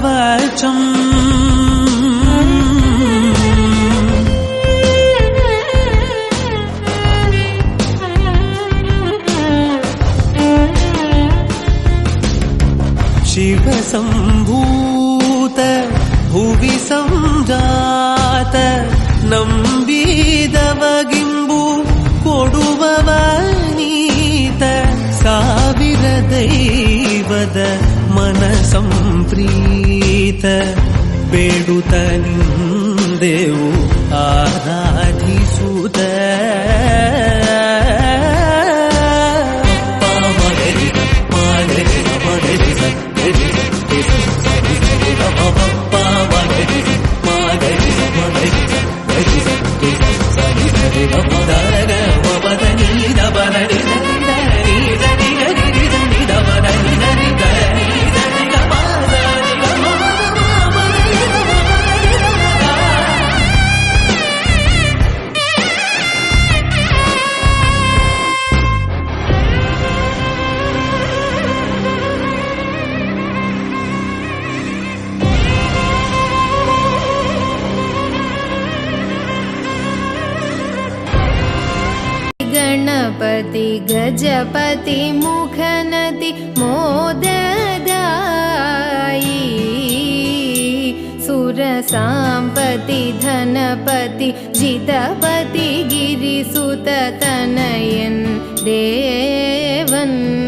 கவச்சம் சிவசம்பூத புவி சஞ்சாத ನಂಬಿದವಗಿಂಬು ಕೊಡುವವ ನೀತ ಸಾವಿರ ದೈವದ ಮನಸಂ ಪ್ರೀ ಬೇಡುತ್ತ ನಿಂದೆವು गणपति गजपति मुखनति मोददायि। सुरसाम्पति धनपति जितपति गिरिसुततनयन् देवन्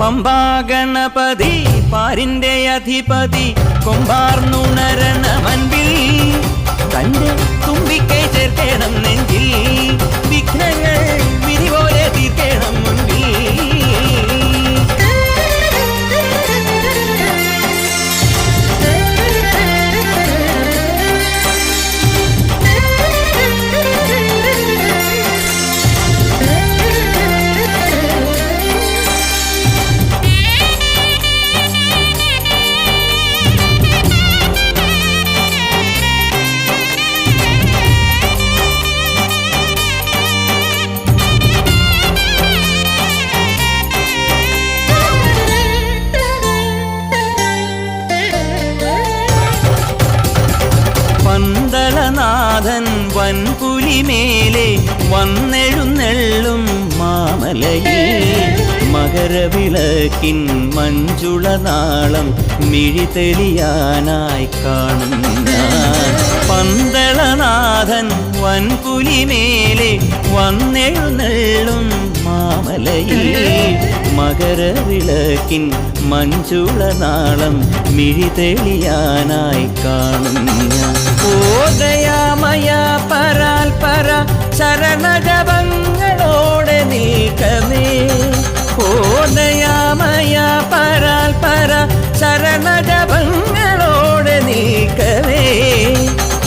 പമ്പാ ഗണപതി പാരിന്റെ അധിപതി കൊമ്പാർന്നുണരണ മൻപിൽ. തന്റെ തുമ്പിക്കൈ ചേർക്കണം നെഞ്ചിൽ. വിഘ്നങ്ങൾ വിധി പോലെ തീർക്കണം വൻപുലിമേലെ വന്നെഴുന്നെള്ളും മാമലയിൽ. മകരവിളക്കിൻ മഞ്ജുളനാളം മിഴിതെളിയാനായി കാണുന്ന പന്തളനാഥൻ വൻപുലിമേലെ വന്നെഴുന്നെള്ളും മാമലയിൽ. മകരവിളക്കിൻ മിഴി മിഴിതെളിയാനായി കാണുന്ന ഓദയാമയ പരാൽ പര ശരണജപങ്ങളോടെ നീക്കമേ ഓദയാമയ പരാൽ പര ശരണജപങ്ങളോടെ നീക്കമേ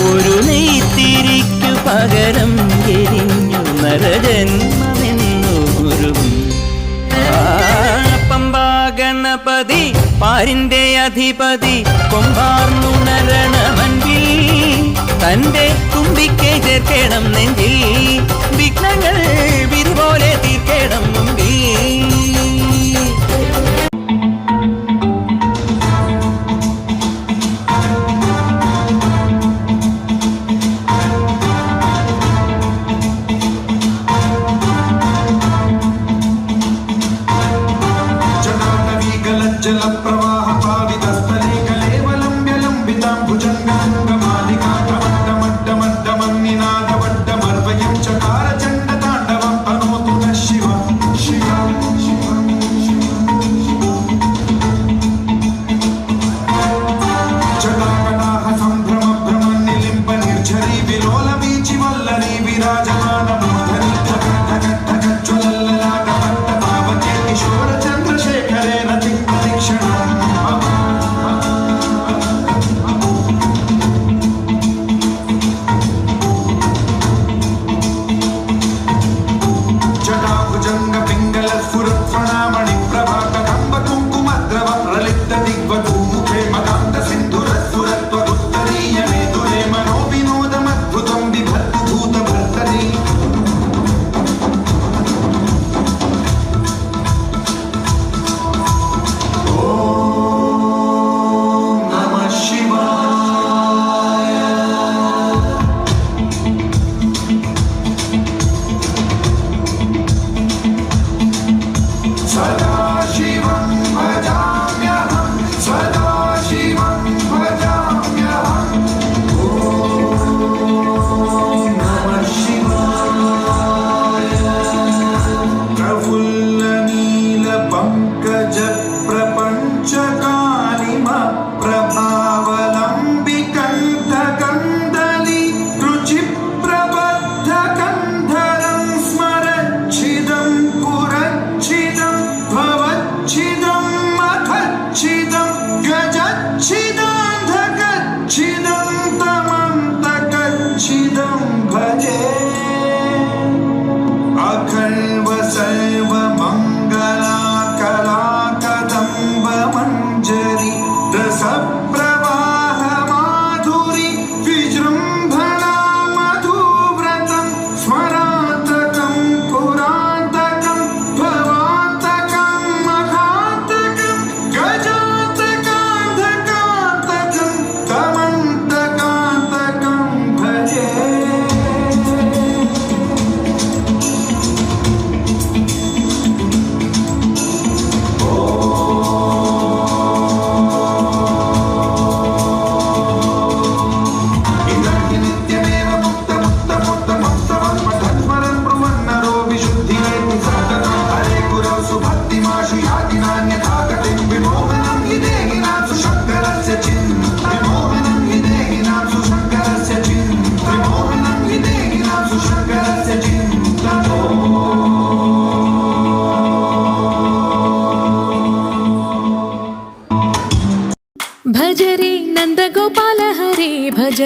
ഒരു നെയ്ത്തിരിക്കു പകരം എരിഞ്ഞു നരജന്മെന്നു പമ്പാ ഗണപതി പാരിന്റെ അധിപതി കൊമ്പാർന്നുണരണമെങ്കിൽ തന്റെ തുമ്പിക്കേ ചേർക്കണം നെഞ്ചിൽ. വിഘ്നങ്ങൾ വിരുപോലെ പോലെ തീർക്കണം മുമ്പിൽ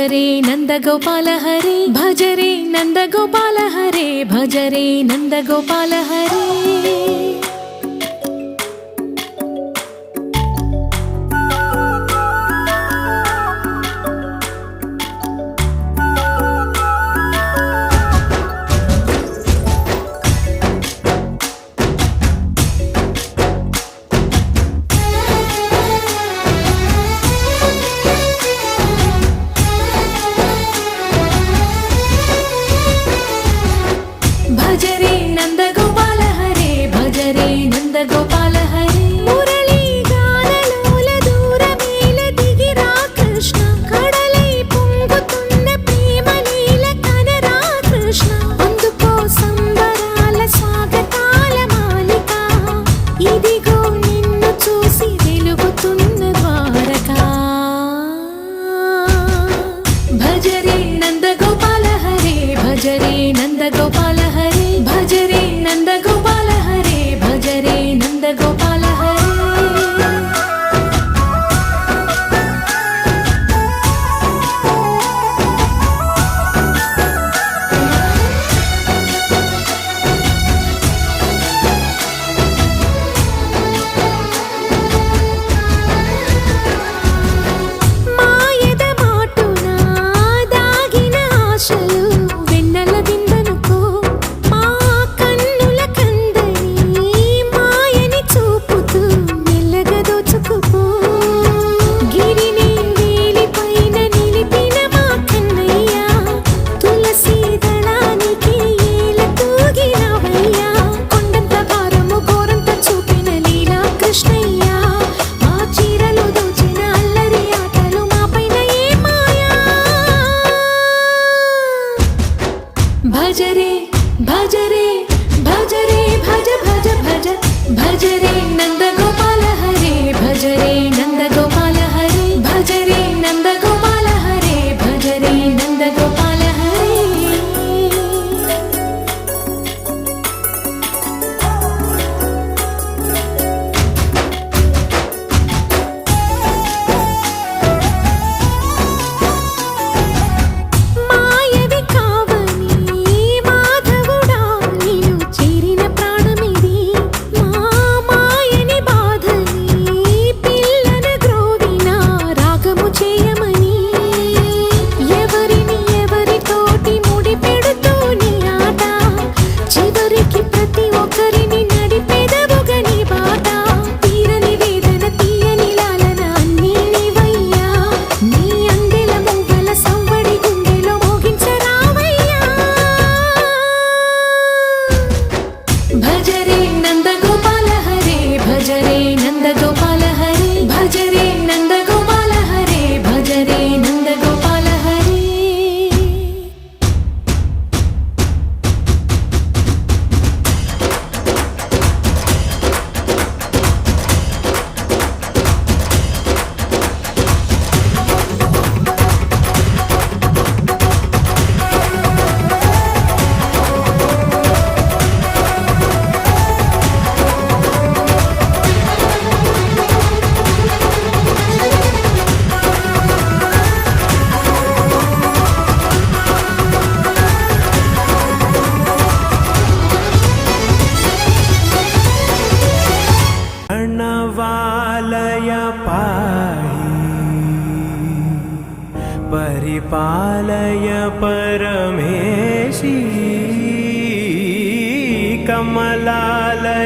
భజరే నంద గోపాల హరే భజరే నంద గోపాల హరే భజరే నంద గోపాల హరే.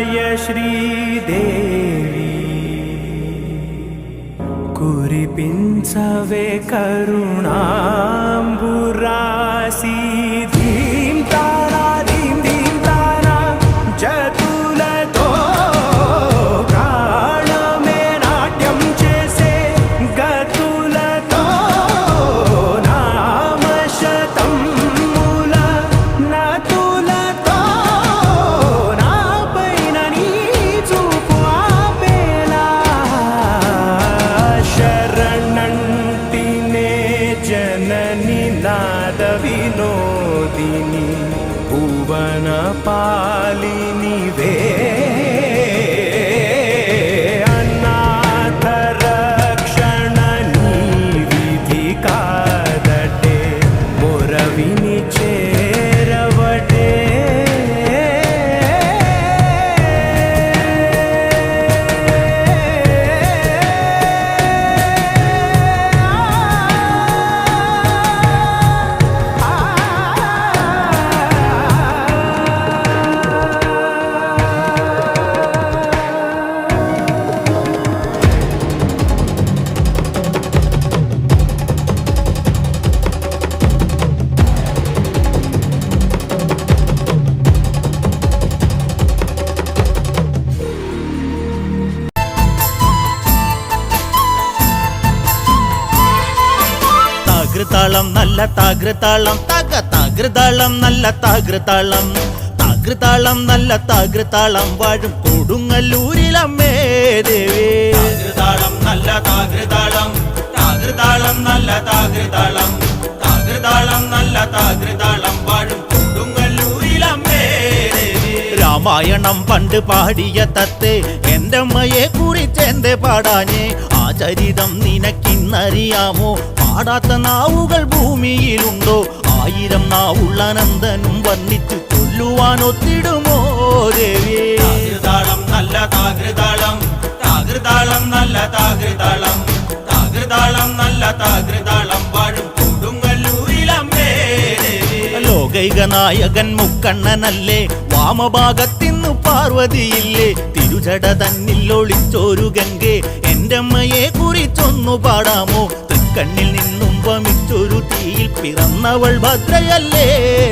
जय श्रीदेवी कुरिपिञ्चवे करुणा താകൃതാളം നല്ല താകൃതാളം. തക താകൃതാളം നല്ല താകൃതാളം. താകൃതാളം നല്ല താകൃതാളം. വാഴും കൊടുങ്ങല്ലൂരിലമ്മേ ദേവി. താകൃതാളം നല്ല താകൃതാളം. താകൃതാളം നല്ല താകൃതാളം. താകൃതാളം നല്ല താകൃതാളം. വാഴും രാമായണം പണ്ട് പാടിയ തത്തെ എന്റെ അമ്മയെ കുറിച്ച് എന്റെ പാടാനേ ആ ചരിതം നിനക്കിന്നറിയാമോ? പാടാത്ത നാവുകൾ ഭൂമിയിലുണ്ടോ? ആയിരം നാവുള്ള നന്ദനും വർണിച്ചു ചൊല്ലുവാൻ ഒത്തിടുമോ ദേവി? താകൃതാളം നല്ല താകൃതാളം താകൃതാളം നല്ല താകൃതാളം താകൃതാളം നല്ല താകൃതാളം പാടും കൊടുങ്ങല്ലൂരിലമ്മേ ലോകൈക നായകൻ മുക്കണ്ണനല്ലേ? വാമഭാഗത്തിന്നു പാർവതിയില്ലേ? തിരുചട തന്നിൽ ഒളിച്ചോരു ഗംഗേ എന്റെ അമ്മയെ കുറിച്ചൊന്നു പാടാമോ? തൃക്കണ്ണിൽ നിന്നും വമിച്ചൊരു തീയിൽ പിറന്നവൾ ഭദ്രയല്ലേ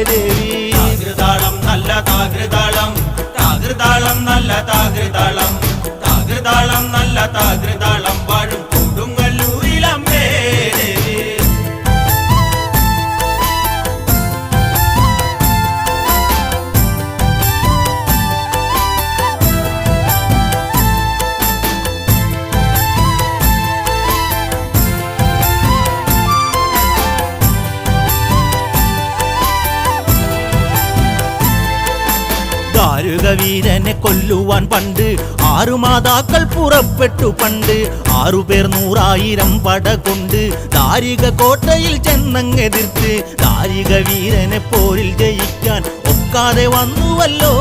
ദേവി? താകൃതാളം നല്ല താകൃതാളം താകൃതാളം നല്ല താകൃതാളം താകൃതാളം നല്ല താകൃതാളം വാഴും വീരനെ കൊല്ലുവാൻ പണ്ട് ആറു മാതാക്കൾ പുറപ്പെട്ടു പണ്ട്. ആറുപേർ നൂറായിരം പട കൊണ്ട് ദാരിക കോട്ടയിൽ ചെന്നങ്ങെതിർത്ത് ദാരിക വീരനെ പോരിൽ ജയിക്കാൻ ഒക്കാതെ വന്നുവല്ലോ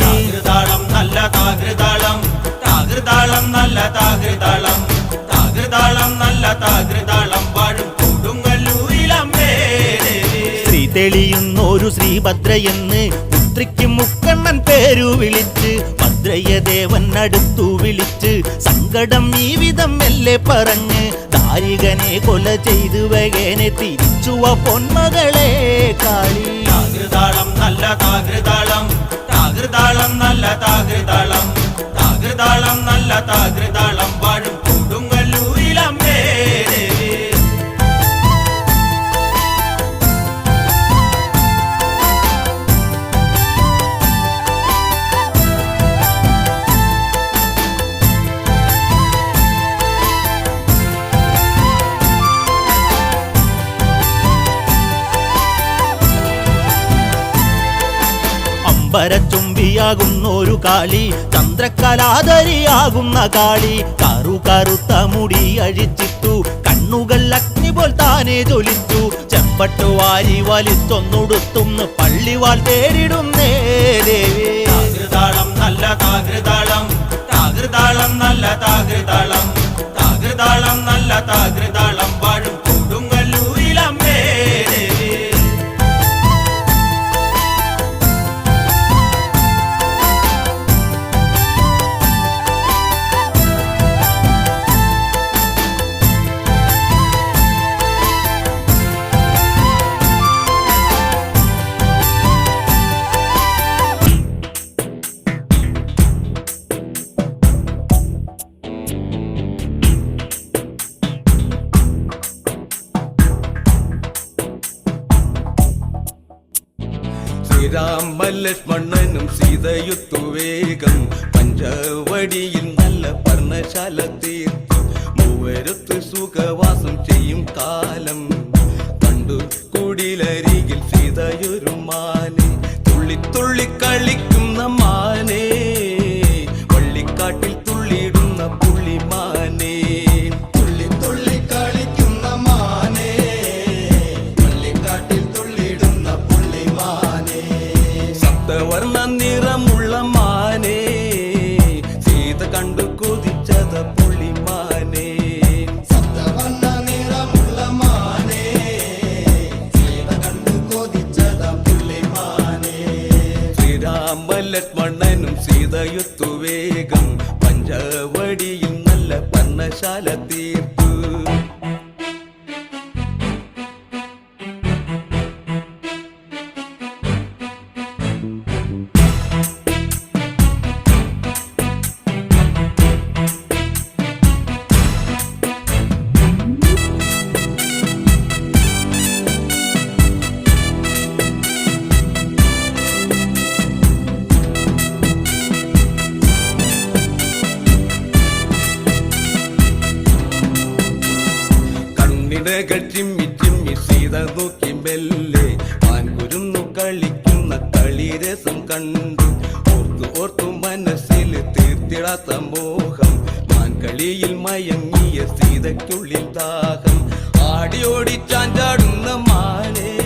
താകൃതാളം നല്ല താകൃതാളം താകൃതാളം നല്ല താകൃതാളം താകൃതാളം നല്ല താകൃതാളം വാഴും കൊടുങ്ങല്ലൂരിലമ്മേ ദേവി ശ്രീ തെളിയുന്നൊരു ശ്രീഭദ്രയെന്ന് പുത്രിക്ക് മുക്കണ്ണൻ പേരു വിളിച്ച് ഭദ്രയദേവൻ അടുത്തു വിളിച്ച് സങ്കടം ഈ വിധം മെല്ലെ പറഞ്ഞ് ദാരികനെ കൊല ചെയ്തു വകേനെ തിരിച്ചുവ പൊന്മകളെ കാളി. താകൃതാളം നല്ല താകൃതാളം താകൃതാളം നല്ല താകൃതാളം താകൃതാളം നല്ല താകൃതാളം വാഴും അമ്പരച്ചുംബിയാകുന്നൊരു കാളി ചന്ദ്രകലാധരിയാകുന്ന കാളി. കറു കറുത്ത മുടി അഴിച്ചിട്ടു കണ്ണുകൾ അഗ്നി പോൽ താനെ ജ്വലിച്ചു. ചെമ്പട്ടു വാരി വലിച്ചൊന്നുടുത്തുന്ന് പള്ളിവാൾ തേടിടുന്നേ ദേവി നല്ല താകൃതാളം താകൃതാളം നല്ല താകൃതാളം താകൃതാളം നല്ല താകൃതാളം വാഴും ലക്ഷ്മണനും സീതയുത്തു വേഗം പഞ്ചവടിയിൽ നല്ല പർണശാല തീർത്തു. മൂവരത്ത് സുഖവാസം ചെയ്യും കാലം. കണ്ടു കുടിലരികിൽ സീതയൊരു മാനെ. തുള്ളി തുള്ളി കളിക്കുന്ന മാനേ. വള്ളിക്കാട്ടിൽ ലക്ഷ്മണനും വേഗം പഞ്ചവടിയിൽ നല്ല പന്നശാല തീർത്തു കണ്ടു. ഓർത്തു ഓർത്തു മനസ്സിൽ തീർത്തിടാത്ത മോഹം. മാൻകളിയിൽ മയങ്ങിയ സീതയ്ക്കുള്ളിൽ ദാഹം. ആടിയോടി ചാഞ്ചാടുന്ന മാനേ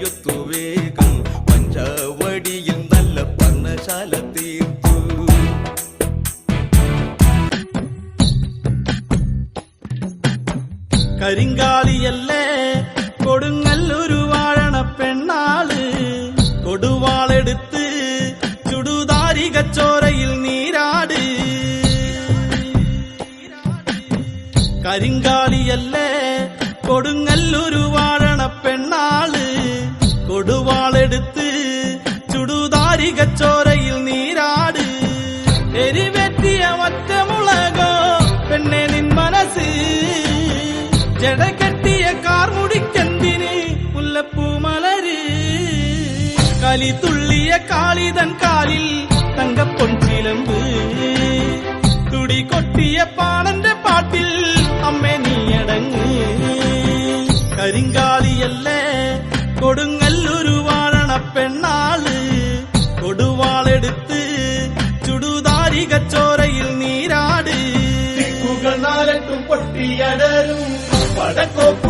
യുത്തു വേഗം പഞ്ചവടിയിൽ നല്ല പർണശാല തീർത്തു കരിങ്കാലിയല്ലേ കലി തുള്ളിയ കാളിതൻ കാലിൽ തങ്കപ്പൊൻചിലമ്പ് തുടി കൊട്ടിയ പാണന്റെ പാട്ടിൽ അമ്മ നീയടങ്ങ്. കരിങ്കാളിയല്ലേ കൊടുങ്ങല്ലൊരു വാഴണ പെണ്ണാൾ. കൊടുവാളെടുത്ത് ചുടുതാരി കച്ചോരയിൽ നീരാട്. പൊട്ടിയടരും. പടക്കോപ്പ്